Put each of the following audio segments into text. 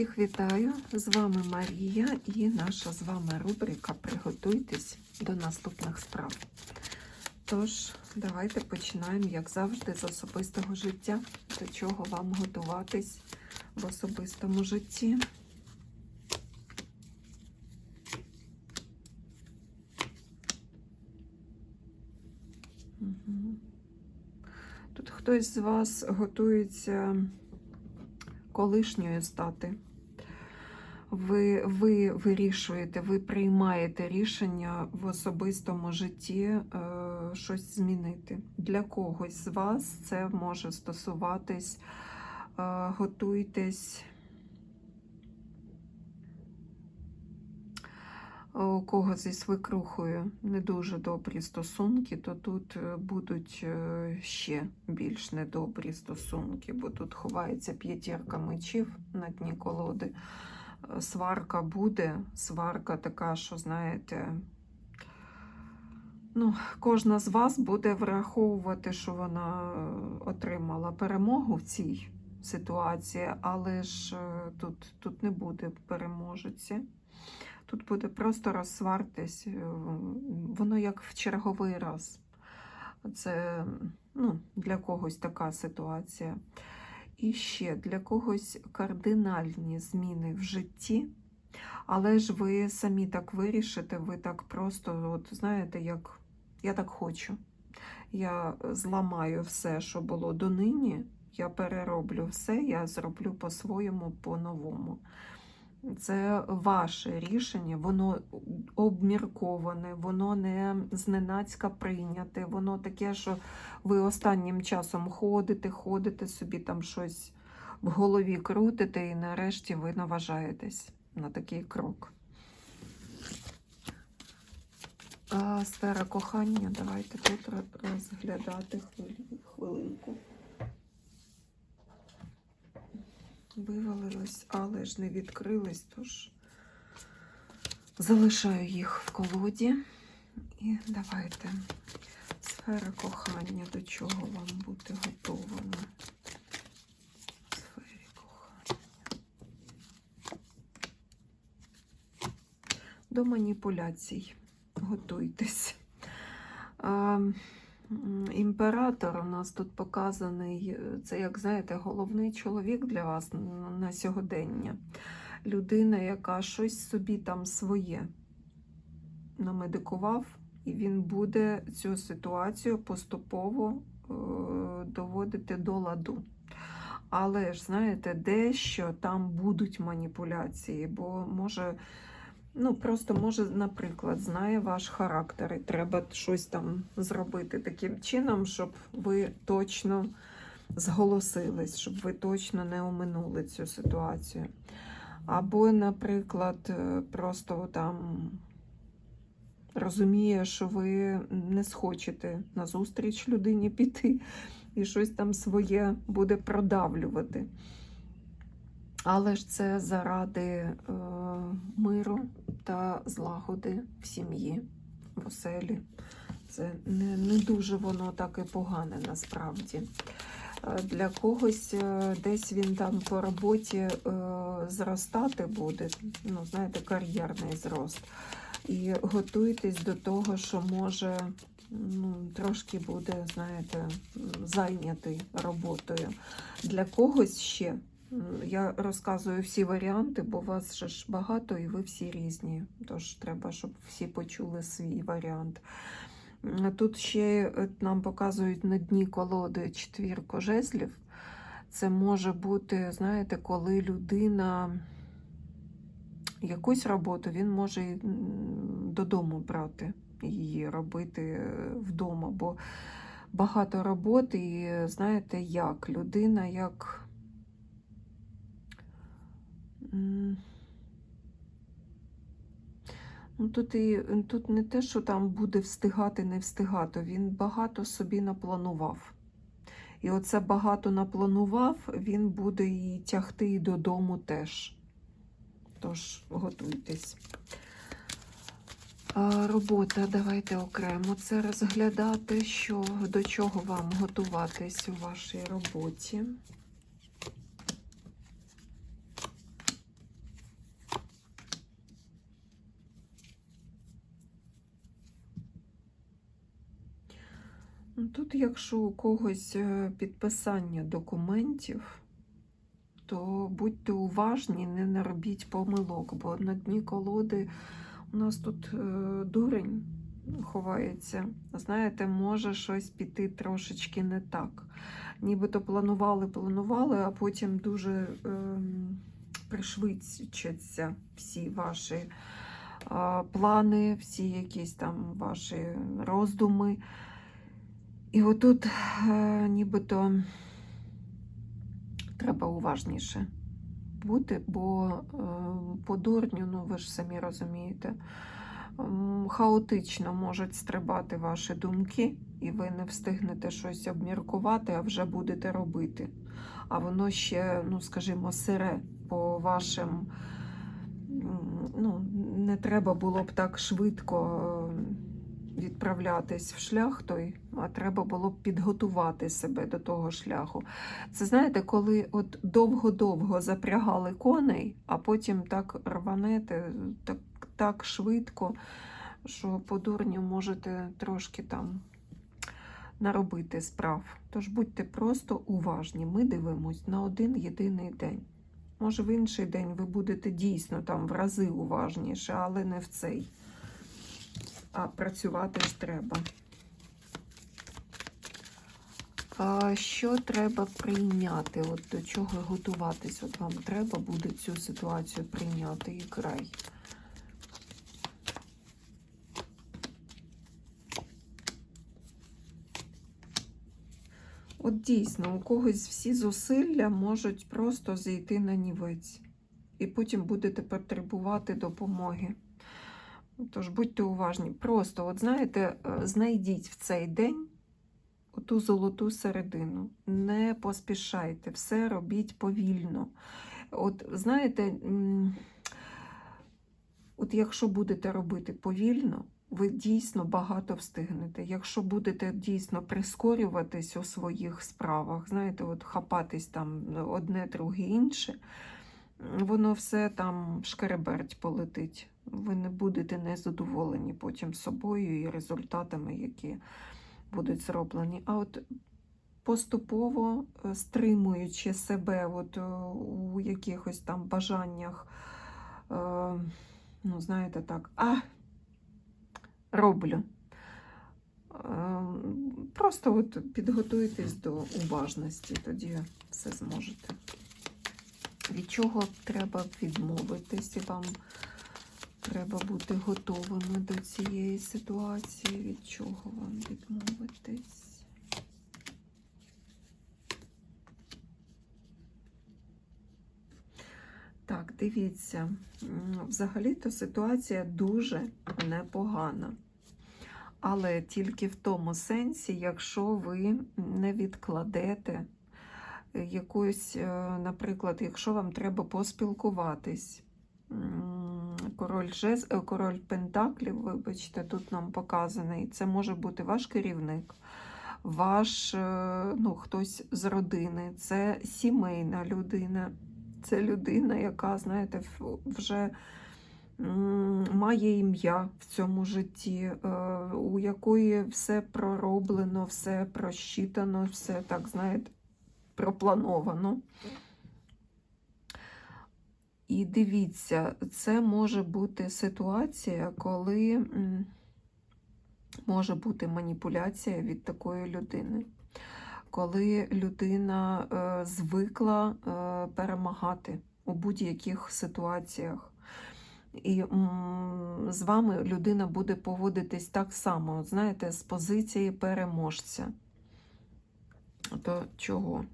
Всіх вітаю! З вами Марія і наша з вами рубрика Приготуйтесь до наступних справ. Тож, давайте починаємо, як завжди, з особистого життя. До чого вам готуватись в особистому житті. Тут хтось з вас готується колишньою стати. Ви, ви вирішуєте, ви приймаєте рішення в особистому житті е, щось змінити. Для когось з вас це може стосуватись, е, готуйтесь. У кого зі свекрухою не дуже добрі стосунки, то тут е, будуть е, ще більш недобрі стосунки, бо тут ховається п'ятірка мечів на дні колоди. Сварка буде, сварка така, що, знаєте, ну, кожна з вас буде враховувати, що вона е, отримала перемогу в цій ситуації, але ж е, тут, тут не буде переможеці. Тут буде просто розсвартись, е, воно як в черговий раз. Це ну, для когось така ситуація. І ще для когось кардинальні зміни в житті, але ж ви самі так вирішите, ви так просто, от знаєте, як я так хочу. Я зламаю все, що було донині, я перероблю все, я зроблю по-своєму, по-новому. Це ваше рішення, воно обмірковане, воно не зненацька прийняте, воно таке, що ви останнім часом ходите, ходите собі там щось в голові крутите, і нарешті ви наважаєтесь на такий крок. А сфера кохання, давайте тут розглядати хвилинку. Вивалилось, але ж не відкрились, тож залишаю їх в колоді. І давайте сфера кохання, до чого вам бути готовими. Сфері кохання. До маніпуляцій. Готуйтесь. Імператор у нас тут показаний, це, як знаєте, головний чоловік для вас на сьогодення. Людина, яка щось собі там своє намедикував, і він буде цю ситуацію поступово е, доводити до ладу. Але ж, знаєте, дещо там будуть маніпуляції, бо може. Ну, просто може, наприклад, знає ваш характер, і треба щось там зробити таким чином, щоб ви точно зголосились, щоб ви точно не оминули цю ситуацію. Або, наприклад, е, просто там розуміє, що ви не схочете на зустріч людині піти і щось там своє буде продавлювати. Але ж це заради е, миру та злагоди в сім'ї, в оселі. Це не, не дуже воно так і погане насправді. Е, Для когось е, десь він там по роботі е, зростати буде, ну, знаєте, кар'єрний зрост. І готуйтесь до того, що може ну, трошки буде, знаєте, зайнятий роботою. Для когось ще. Я розказую всі варіанти, бо вас ж багато і ви всі різні. Тож треба, щоб всі почули свій варіант. Тут ще е, нам показують на дні колоди четвірку жезлів. Це може бути, знаєте, коли людина якусь роботу він може додому брати, її робити е, вдома. Бо багато роботи, і знаєте, як людина, як. Ну, Тут і тут не те, що там буде встигати, не встигати. Він багато собі напланував. І оце багато напланував, він буде і тягти і додому теж. Тож, готуйтесь. Робота, давайте окремо це розглядати, що, до чого вам готуватись у вашій роботі. Тут, якщо у когось е, підписання документів, то будьте уважні, не наробіть помилок, бо на дні колоди у нас тут е, дурень ховається. Знаєте, може щось піти трошечки не так. Нібито планували, планували, а потім дуже е, пришвидшаться всі ваші е, плани, всі якісь там ваші роздуми. І отут е, нібито треба уважніше бути, бо е, по дурню, ну ви ж самі розумієте, м, хаотично можуть стрибати ваші думки, і ви не встигнете щось обміркувати, а вже будете робити. А воно ще, ну скажімо, сире по вашим. Ну, не треба було б так швидко е, відправлятись в шлях той, а треба було б підготувати себе до того шляху. Це знаєте, коли от довго-довго запрягали коней, а потім так рванете так, так швидко, що по дурню можете трошки там наробити справ. Тож будьте просто уважні. Ми дивимось на один єдиний день. Може, в інший день ви будете дійсно там в рази уважніше, але не в цей. А працювати ж треба. А що треба прийняти? От до чого готуватись? От вам треба буде цю ситуацію прийняти і край. От дійсно, у когось всі зусилля можуть просто зійти на нівець. І потім будете потребувати допомоги. Тож будьте уважні. Просто, от знаєте, е, знайдіть в цей день оту золоту середину. Не поспішайте, все робіть повільно. От знаєте, от якщо будете робити повільно, ви дійсно багато встигнете. Якщо будете дійсно прискорюватись у своїх справах, знаєте, от хапатись там одне, друге інше, воно все там шкереберть полетить. Ви не будете незадоволені потім собою і результатами, які будуть зроблені. А от поступово е, стримуючи себе от е, у якихось там бажаннях, е, ну, знаєте, так, а роблю. Просто от підготуйтесь до уважності, тоді все зможете. Від чого треба відмовитись, і вам треба бути готовими до цієї ситуації, від чого вам відмовитись. Так, дивіться, взагалі-то ситуація дуже непогана. Але тільки в тому сенсі, якщо ви не відкладете якусь, е, наприклад, якщо вам треба поспілкуватись, король, жез, е, король Пентаклів, вибачте, тут нам показаний, це може бути ваш керівник, ваш е, ну, хтось з родини, це сімейна людина, це людина, яка, знаєте, вже має ім'я в цьому житті, у якої все пророблено, все просчитано, все так, знаєте, проплановано. І дивіться, це може бути ситуація, коли може бути маніпуляція від такої людини, коли людина е, звикла е, перемагати у будь-яких ситуаціях. І з вами людина буде поводитись так само, знаєте, з позиції переможця. То чого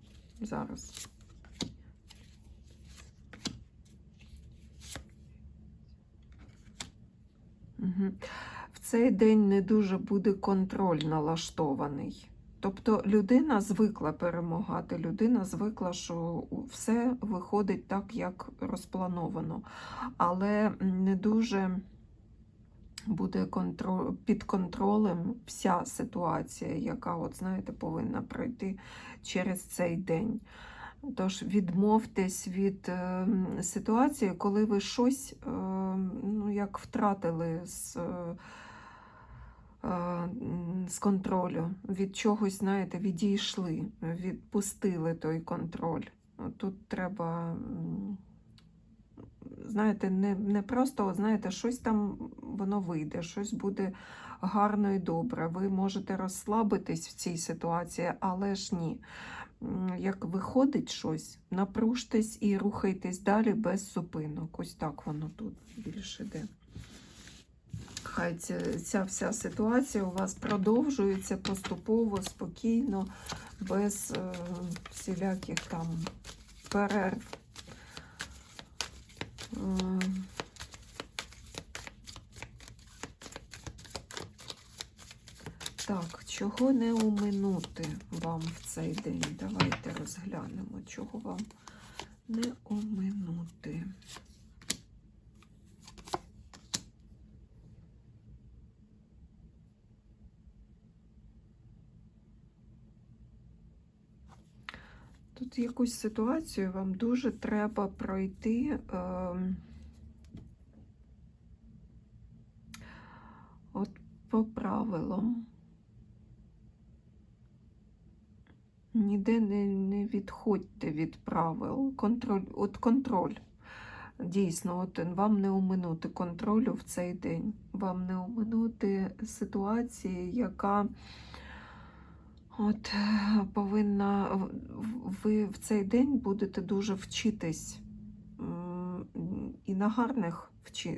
зараз? В цей день не дуже буде контроль налаштований. Тобто людина звикла перемагати, людина звикла, що все виходить так, як розплановано, але не дуже буде контроль, під контролем вся ситуація, яка, от, знаєте, повинна пройти через цей день. Тож відмовтесь від е, ситуації, коли ви щось е, ну, як втратили з е, з контролю. Від чогось, знаєте, відійшли, відпустили той контроль. Тут треба, знаєте, не, не просто, знаєте, щось там воно вийде, щось буде гарно і добре. Ви можете розслабитись в цій ситуації, але ж ні. Як виходить щось, напружтесь і рухайтесь далі без зупинок. Ось так воно тут більше йде. Хай ця, ця вся ситуація у вас продовжується поступово, спокійно, без е, всіляких там перерв. Е, Так, чого не оминути вам в цей день? Давайте розглянемо, чого вам не оминути. Якусь ситуацію вам дуже треба пройти. Е, от по правилам. Ніде не, не відходьте від правил. Контроль, от контроль. Дійсно, от вам не оминути контролю в цей день. Вам не оминути ситуації, яка от, е, повинна. Ви в цей день будете дуже вчитись і на гарних,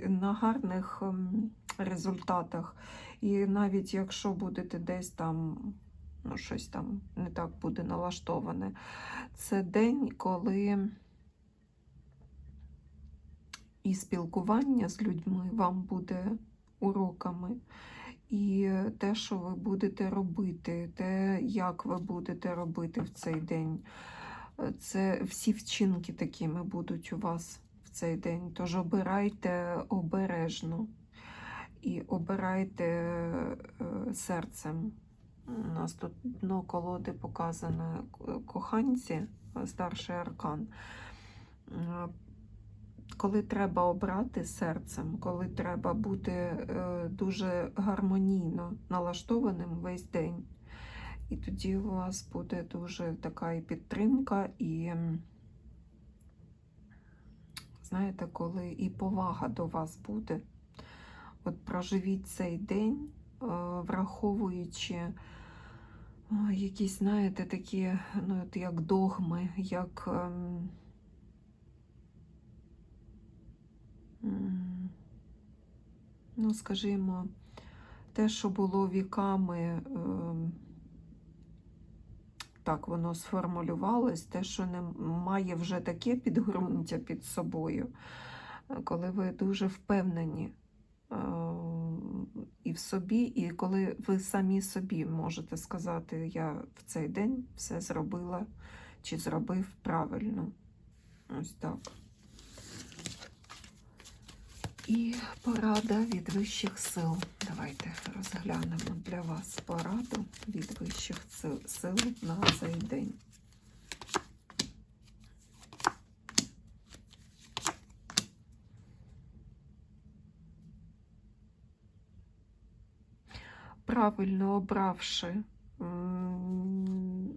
на гарних ем, результатах. І навіть якщо будете десь там ну, щось там не так буде налаштоване. Це день, коли і спілкування з людьми вам буде уроками, і те, що ви будете робити, те, як ви будете робити в цей день. Це всі вчинки такими будуть у вас в цей день. Тож обирайте обережно і обирайте е, серцем. У нас тут дно колоди показане коханці, е, старший аркан. Е, Коли треба обрати серцем, коли треба бути е, дуже гармонійно налаштованим весь день. І тоді у вас буде дуже така і підтримка, і, знаєте, коли і повага до вас буде. От проживіть цей день, е, враховуючи якісь, знаєте, такі, ну, от як догми, як. Ну, скажімо, те, що було віками, ем, так воно сформулювалось, те, що не має вже таке підґрунтя під собою, коли ви дуже впевнені е, і в собі, і коли ви самі собі можете сказати, я в цей день все зробила чи зробив правильно. Ось так. І порада від вищих сил. Давайте розглянемо для вас пораду від вищих сил на цей день. Правильно обравши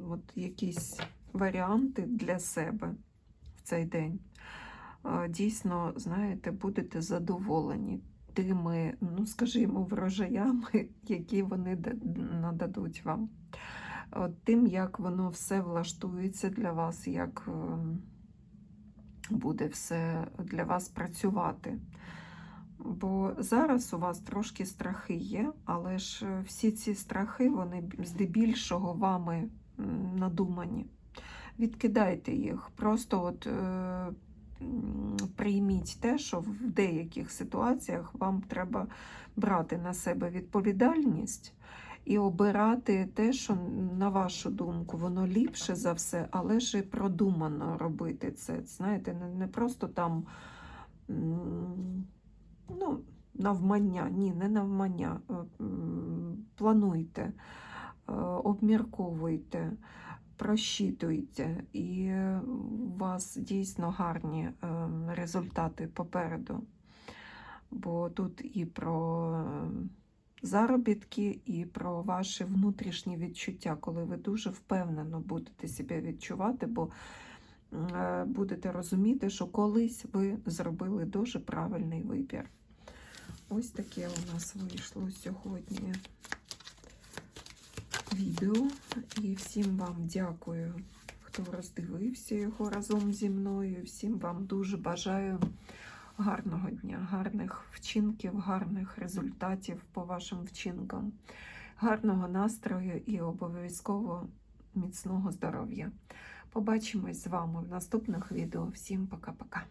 от якісь варіанти для себе в цей день, дійсно, знаєте, будете задоволені тими, ну, скажімо, врожаями, які вони нададуть вам. Тим, як воно все влаштується для вас, як ем, буде все для вас працювати. Бо зараз у вас трошки страхи є, але ж е, всі ці страхи, вони здебільшого вами надумані. Відкидайте їх. Просто от е, прийміть те, що в деяких ситуаціях вам треба брати на себе відповідальність і обирати те, що, на вашу думку, воно ліпше за все, але ж і продумано робити це. Знаєте, не, просто там. Ну, навмання, ні, не навмання. Плануйте, обмірковуйте, просчитуйте, і е, у вас дійсно гарні е, результати попереду. Бо тут і про е, заробітки і про ваші внутрішні відчуття, коли ви дуже впевнено будете себе відчувати, бо будете розуміти, що колись ви зробили дуже правильний вибір. Ось таке у нас вийшло сьогодні відео. І всім вам дякую, хто роздивився його разом зі мною. Всім вам дуже бажаю гарного дня, гарних вчинків, гарних результатів по вашим вчинкам, гарного настрою і обов'язково міцного здоров'я. Побачимось з вами в наступних відео. Всім пока-пока.